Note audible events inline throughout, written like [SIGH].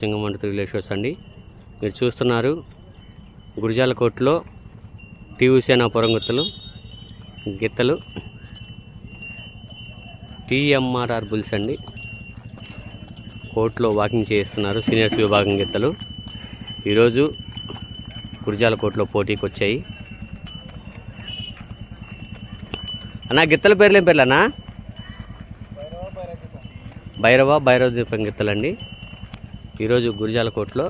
సింగమంట relations అండి మీరు చూస్తున్నారు గురిజాల కోట్లో టీవీ సేనాపురం పొరంగుత్తలు గిత్తలు టీఎంఆర్ఆర్ బుల్స్ అండి కోర్టులో వాకింగ్ చేస్తున్నారు సీనియర్స్ విభాగం గిత్తలు ఈరోజు గురిజాల కోర్టులో పోటీకి వచ్చాయి. అన్నా గిత్తల పేర్లు ఏం పేర్లు అన్నా భైరవ భైరవ దీపం గిత్తలండి ఈరోజు గురిజాల కోర్టులో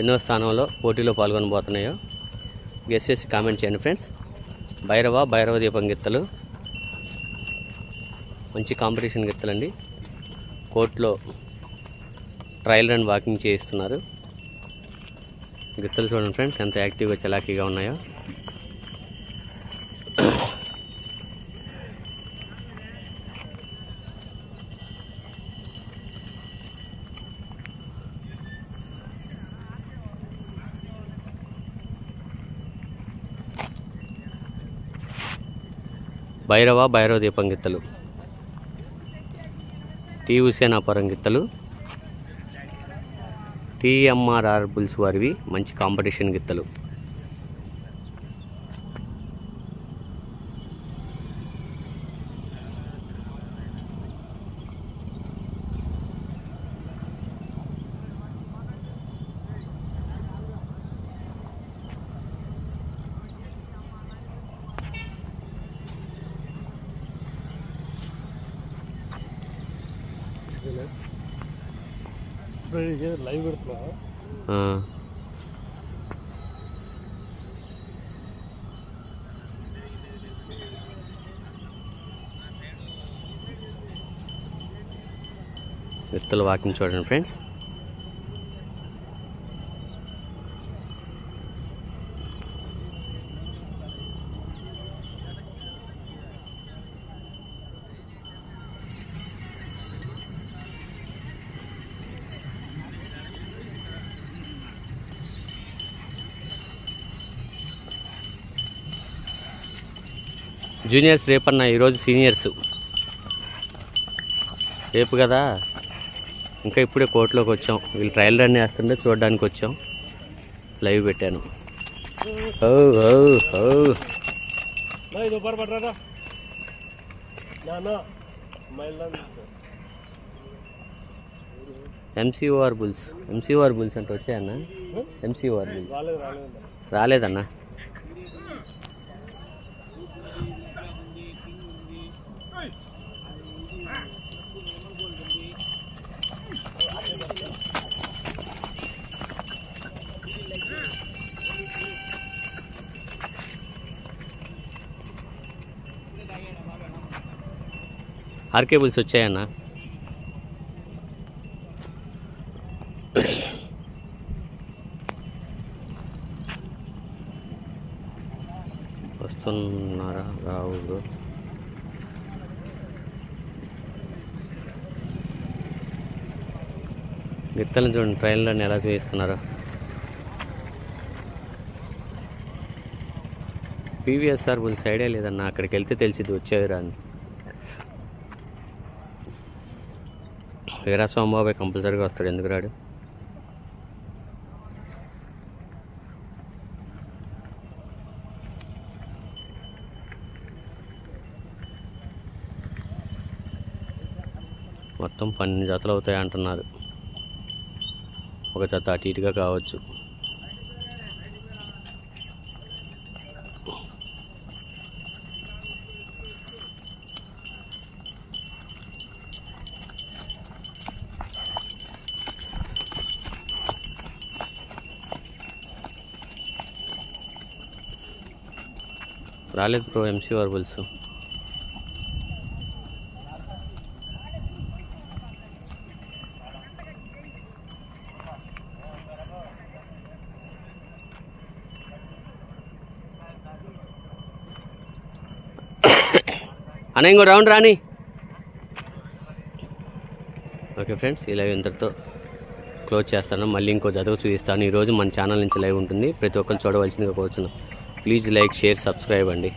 ఎన్నో స్థానంలో పోటీలో పాల్గొనబోతున్నాయో గెస్ చేసి కామెంట్ చేయండి ఫ్రెండ్స్. భైరవ భైరవ దీపం గిత్తలు మంచి కాంపిటీషన్ గిత్తలండి కోర్టులో ట్రయల్ రన్ వాకింగ్ చేయిస్తున్నారు. గిత్తలు చూడండి ఫ్రెండ్స్ ఎంత యాక్టివ్గా చలాకీగా ఉన్నాయో. భైరవ భైరవ దీపం గిత్తలు టీ హుసేనాపురం గిత్తలు టీఎంఆర్ఆర్ బుల్స్ వారివి మంచి కాంపిటీషన్ గిత్తలు. లైవ్ పెడుతున్నా ఆ, వాకింగ్ చూడండి ఫ్రెండ్స్. జూనియర్స్ రేపన్న ఈరోజు సీనియర్స్. రేపు కదా? ఇంకా ఇప్పుడే కోర్టులోకి వచ్చాం. వీళ్ళు ట్రయల్ రన్ వేస్తుండే చూడడానికి వచ్చాం. లైవ్ పెట్టాను. ఎంసీఓఆర్ బుల్స్ ఎంసీఓఆర్ బుల్స్ అంటే వచ్చాయన్నా? MCOR bulls రాలేదన్నా? ఆర్కేబుల్స్ వచ్చాయన్న? వస్తున్నారా? రావు గిత్తలను చూడండి ట్రైన్లను ఎలా చూపిస్తున్నారో. పీవీఎస్ఆర్ బుల్ సైడే లేదన్న అక్కడికి వెళ్తే తెలిసింది వచ్చేవిరా అని వీరా స్వామిబాబాయ్ కంపల్సరీగా వస్తాడు. ఎందుకు రాడు? మొత్తం పన్నెండు జతలు అవుతాయి అంటున్నారు. ఒక జత అటు ఇటుగా కావచ్చు. రాలేదు బ్రో ఎంసీ వర్బుల్స్ [COUGHS] అన్న ఇంకో రౌండ్ రాని. ఓకే ఫ్రెండ్స్ ఈ లైవ్ ఇంతటితో క్లోజ్ చేస్తాను. మళ్ళీ ఇంకో చదువు చూపిస్తాను. ఈరోజు మన ఛానల్ నుంచి లైవ్ ఉంటుంది. ప్రతి ఒక్కరు చూడవలసిందిగా కోరుచున్నాను ప్లీజ్ లైక్ షేర్ సబ్స్క్రైబ్ అండి.